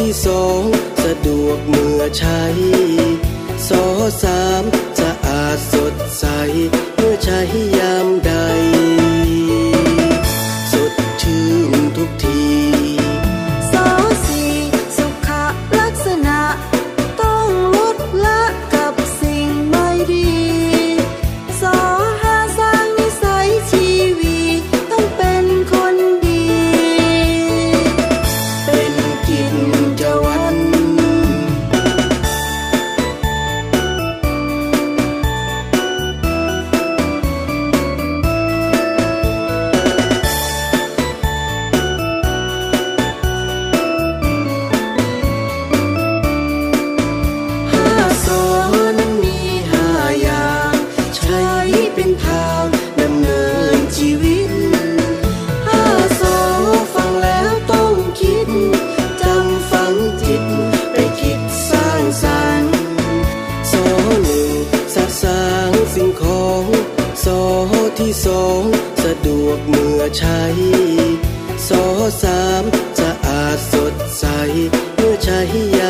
ที่สองสะดวกเมื่อใช้สอสามสะอาดสดใส เมื่อใช้ยามใด ที่สองสะดวกเมื่อใช้สอสามสะอาดสดใส เมื่อใช้ยา